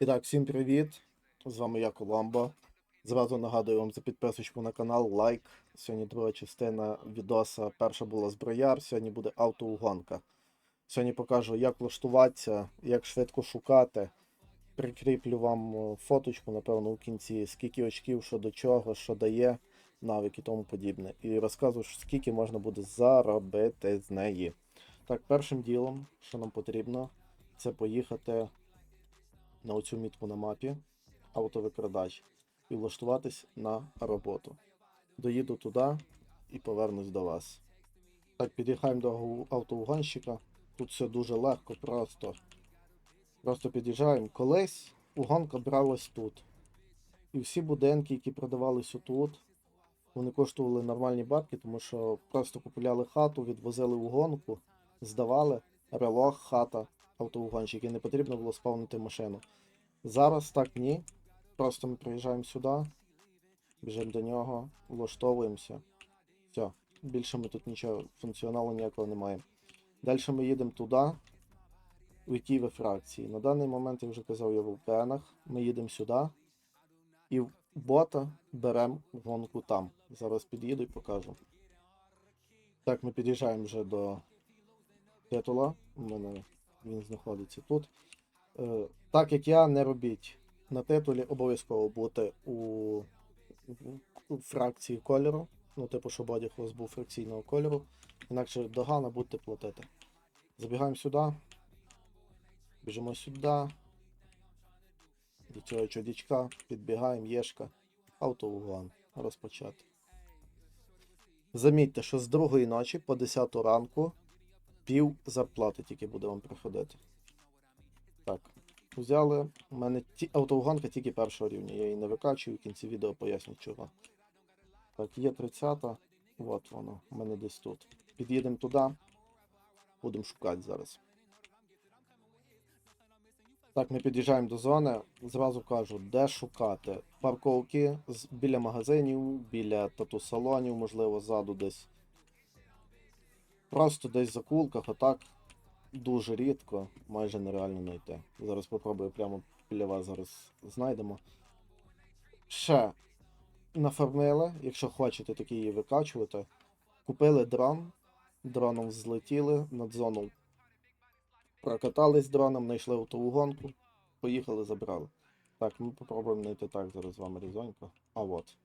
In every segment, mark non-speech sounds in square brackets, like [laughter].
І так, всім привіт! З вами я Коломбо. Зразу нагадую вам за підписочку на канал, лайк. Сьогодні друга частина відоса. Перша була зброяр, сьогодні буде автоугонка. Сьогодні покажу, як влаштуватися, як швидко шукати. Прикріплю вам фоточку, напевно, у кінці, скільки очків, що до чого, що дає, навик і тому подібне. І розказую, скільки можна буде заробити з неї. Так, першим ділом, що нам потрібно, це поїхати на оцю мітку на мапі автовикрадач і влаштуватись на роботу. Доїду туди і повернусь до вас. Так, під'їхаємо до автоугонщика. Тут все дуже легко, просто. Просто під'їжджаємо. Колись угонка бралась тут. І всі будинки, які продавались отут, вони коштували нормальні бабки, тому що просто купували хату, відвозили угонку, здавали, релог, хата, автоугонщик, і не потрібно було спавнити машину. Зараз так ні. Просто ми приїжджаємо сюди, біжимо до нього, влаштовуємося. Все, більше ми тут нічого, функціоналу ніякого не маємо. Далі ми їдемо туди, у якій ви фракції. На даний момент, я вже казав, я в УПНах. Ми їдемо сюди і в бота беремо гонку там. Зараз під'їду і покажу. Так, ми під'їжджаємо вже до титула. У мене він знаходиться тут. Е, так як я, не робіть. На титулі обов'язково бути у, фракції кольору. Ну, типу, щоб одяг у вас був фракційного кольору. Інакше догана будете платити. Забігаємо сюди. Біжимо сюди. До цього чудічка. Підбігаємо, єшка. Автоугон. Розпочати. Замітьте, що з другої ночі по 10 ранку пів зарплати тільки буде вам приходити. Так. Взяли. У мене ті... автоугонка тільки першого рівня. Я її не викачую, в кінці відео поясню чого. Так, є 30-та. От воно. У мене десь тут. Під'їдемо туди. Будемо шукати зараз. Так, ми під'їжджаємо до зони. Зразу кажу, де шукати. Парковки біля магазинів, біля тату-салонів, можливо, ззаду десь. Просто десь в закулках, отак дуже рідко, майже нереально знайти. Зараз попробую прямо біля вас зараз знайдемо. Ще нафармили, якщо хочете такі її викачувати. Купили дрон, дроном злетіли, над зону прокатались дроном, знайшли автоугонку, поїхали, забрали. Так, ми попробуємо знайти так зараз з вами різонько. А от.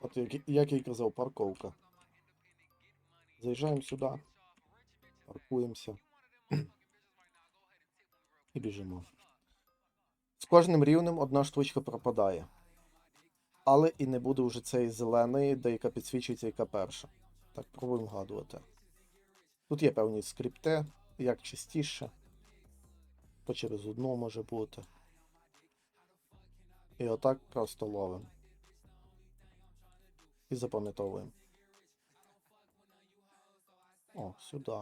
От як, як я й казав, парковка. Заїжджаємо сюди. Паркуємося. І біжимо. З кожним рівнем одна штучка пропадає. Але і не буде вже цієї зеленої, де яка підсвічується, яка перша. Так, пробуємо вгадувати. Тут є певні скрипти, як частіше. То через одну може бути. І отак просто ловимо. І запам'ятовуємо. О, сюди.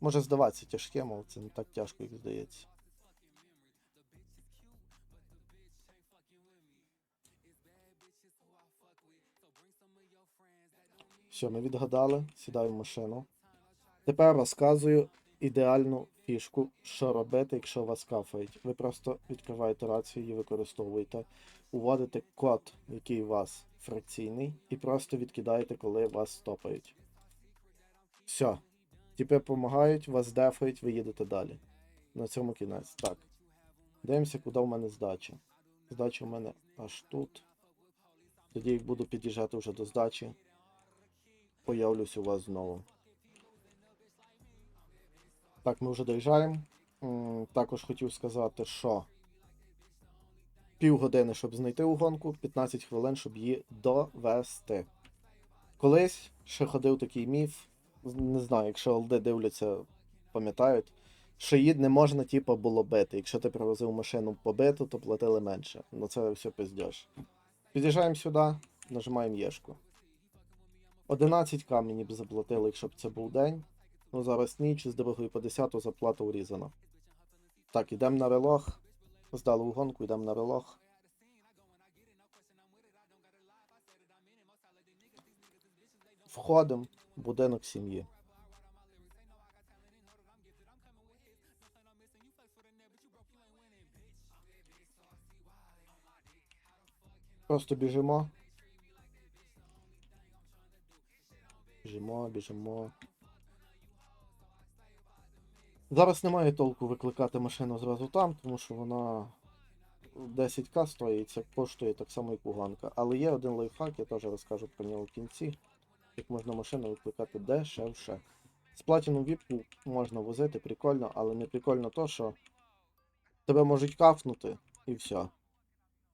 Може здаватися тяжке, але це не так тяжко, як здається. Все, ми відгадали, сідаю в машину. Тепер розказую ідеальну фішку, що робити, якщо вас кафають. Ви просто відкриваєте рацію, її використовуєте, уводите код, який у вас фракційний, і просто відкидаєте, коли вас стопають. Все. Тіпи допомагають, вас дефають, ви їдете далі. На цьому кінець. Так. Дивимося, куди в мене здача. Здача в мене аж тут. Тоді буду під'їжджати вже до здачі. Появлюсь у вас знову. Так, ми вже доїжджаємо. Також хотів сказати, що півгодини, щоб знайти угонку, 15 хвилин, щоб її довести. Колись ще ходив такий міф, не знаю, якщо ЛД дивляться, пам'ятають, що її не можна, типу, було бити. Якщо ти привозив машину побиту, то платили менше. Ну це все пиздєш. Під'їжджаємо сюди, нажимаємо Єшку. 11к мені б заплатили, якщо б це був день. Ну, зараз ніч з другої по 10 заплата урізана. Так, ідемо на релах. Здали гонку, йдемо на релах. Входимо в будинок сім'ї. Просто біжимо. Біжимо, біжимо. Зараз немає толку викликати машину зразу там, тому що вона 10к стоїть, це коштує так само, як уганка. Але є один лайфхак, я теж розкажу про нього в кінці. Як можна машину викликати дешевше. З платіну віпку можна возити, прикольно, але не прикольно то, що тебе можуть кафнути і все.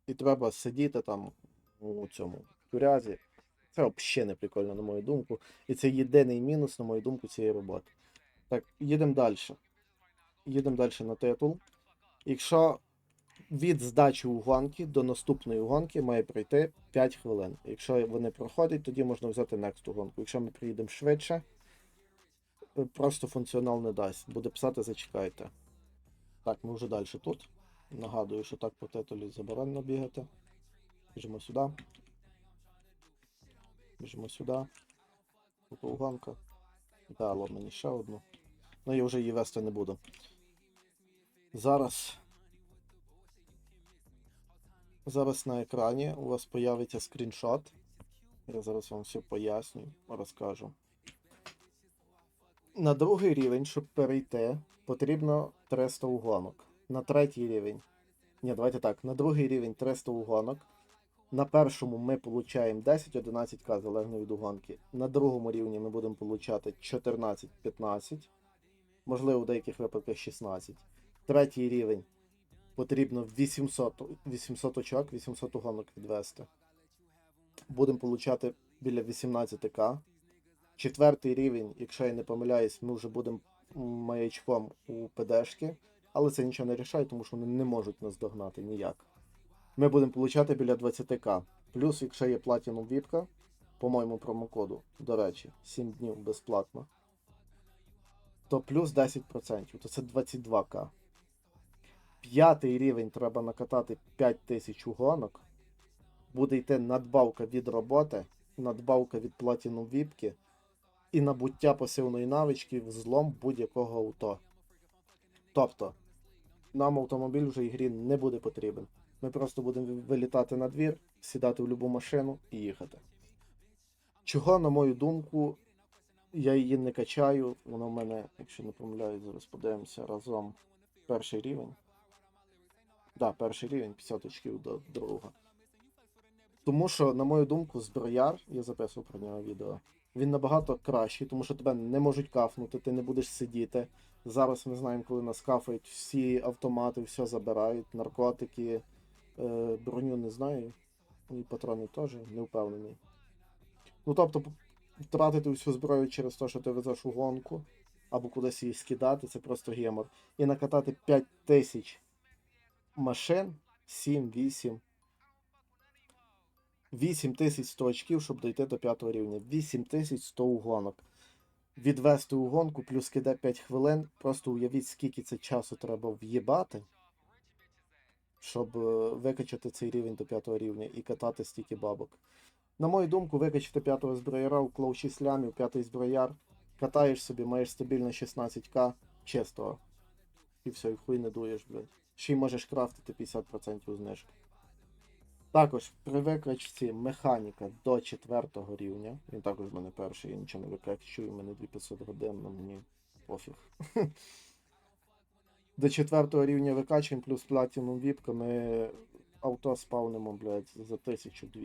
І треба сидіти там у цьому курязі. Це взагалі не прикольно, на мою думку. І це єдиний мінус, на мою думку, цієї роботи. Так, їдемо далі. Їдемо далі на титул. Якщо від здачі угонки до наступної угонки має пройти 5 хвилин. Якщо вони проходять, тоді можна взяти next угонку. Якщо ми приїдемо швидше, е, просто функціонал не дасть. Буде писати зачекайте. Так, ми вже далі тут. Нагадую, що так по титулі заборонено бігати. Біжимо сюди. Біжимо сюди. Тут угонка. Дало мені ще одну. Ну я вже її вести не буду. Зараз. Зараз на екрані у вас появиться скріншот. Я зараз вам все поясню, розкажу. На другий рівень, щоб перейти, потрібно 300 угонок. На третій рівень. Ні, давайте так. На другий рівень 300 угонок. На першому ми получаємо 10-11к залежно від угонки. На другому рівні ми будемо получати 14-15. Можливо, в деяких випадках 16. Третій рівень потрібно 800, 800 очок, 800 угонок відвести. Будемо получати біля 18к. Четвертий рівень, якщо я не помиляюсь, ми вже будемо маячком у ПДшки, але це нічого не рішає, тому що вони не можуть нас догнати ніяк. Ми будемо получати біля 20к. Плюс, якщо є Platinum віпка, по моєму промокоду, до речі, 7 днів безплатно, то плюс 10%, то це 22к. П'ятий рівень треба накатати 5000 угонок. Буде йти надбавка від роботи, надбавка від Platinum віпки і набуття пасивної навички в злом будь-якого авто. Тобто, нам автомобіль вже ігрі не буде потрібен. Ми просто будемо вилітати на двір, сідати в любу машину і їхати. Чого, на мою думку, я її не качаю. Вона в мене, якщо не помиляюсь, зараз подивимося разом. Перший рівень. Так, да, перший рівень, 50 очків до другого. Тому що, на мою думку, зброяр, я записував про нього відео, він набагато кращий, тому що тебе не можуть кафнути, ти не будеш сидіти. Зараз ми знаємо, коли нас кафають, всі автомати, все забирають, наркотики, е, броню не знаю. І патрони теж не впевнений. Ну тобто, втратити всю зброю через те, що ти везеш у гонку, або кудись її скидати, це просто гемор. І накатати 5 тисяч машин, 7-8. 8100 очків, щоб дойти до 5 рівня. 8100 угонок. Відвести угонку плюс киде 5 хвилин. Просто уявіть, скільки це часу треба в'їбати, щоб е, викачати цей рівень до 5 рівня і катати стільки бабок. На мою думку, викачати 5 зброяра, уклав 6 лямів, 5 зброяр, катаєш собі, маєш стабільно 16к чистого. І все, і хуй не дуєш, блядь. Ще й можеш крафтити 50% знижки. Також при викачці механіка до 4 рівня. Він також в мене перший, я нічого не викачую, в мене 2500 годин, але мені пофіг. [laughs] До 4 рівня викачуємо, плюс платіном віпка ми авто спавнимо, блядь, за 1002.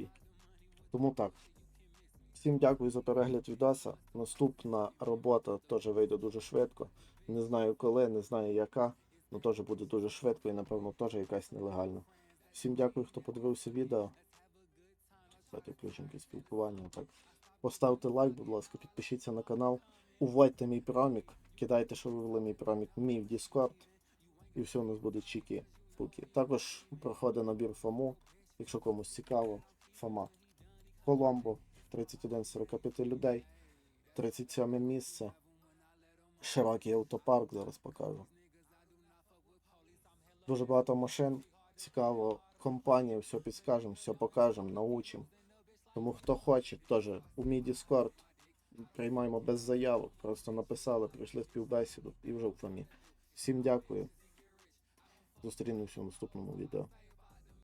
Тому так. Всім дякую за перегляд відоса. Наступна робота теж вийде дуже швидко. Не знаю коли, не знаю яка, але теж буде дуже швидко і, напевно, теж якась нелегальна. Всім дякую, хто подивився відео. Давайте якесь спілкування. Так. Поставте лайк, будь ласка, підпишіться на канал. Уводьте мій промік, кидайте, що ви ввели мій промік мій в Discord. І все у нас буде чіки пуки. Також проходить набір ФОМу, якщо комусь цікаво, ФОМа. Коломбо, 31 з 45 людей, 37 місце. Широкий автопарк, зараз покажу. Дуже багато машин. Цікаво, компанія, все підскажемо, все покажемо, научимо. Тому хто хоче, теж у мій Discord приймаємо без заявок. Просто написали, прийшли співбесіду і вже в фамі. Всім дякую. Зустрінемося в наступному відео.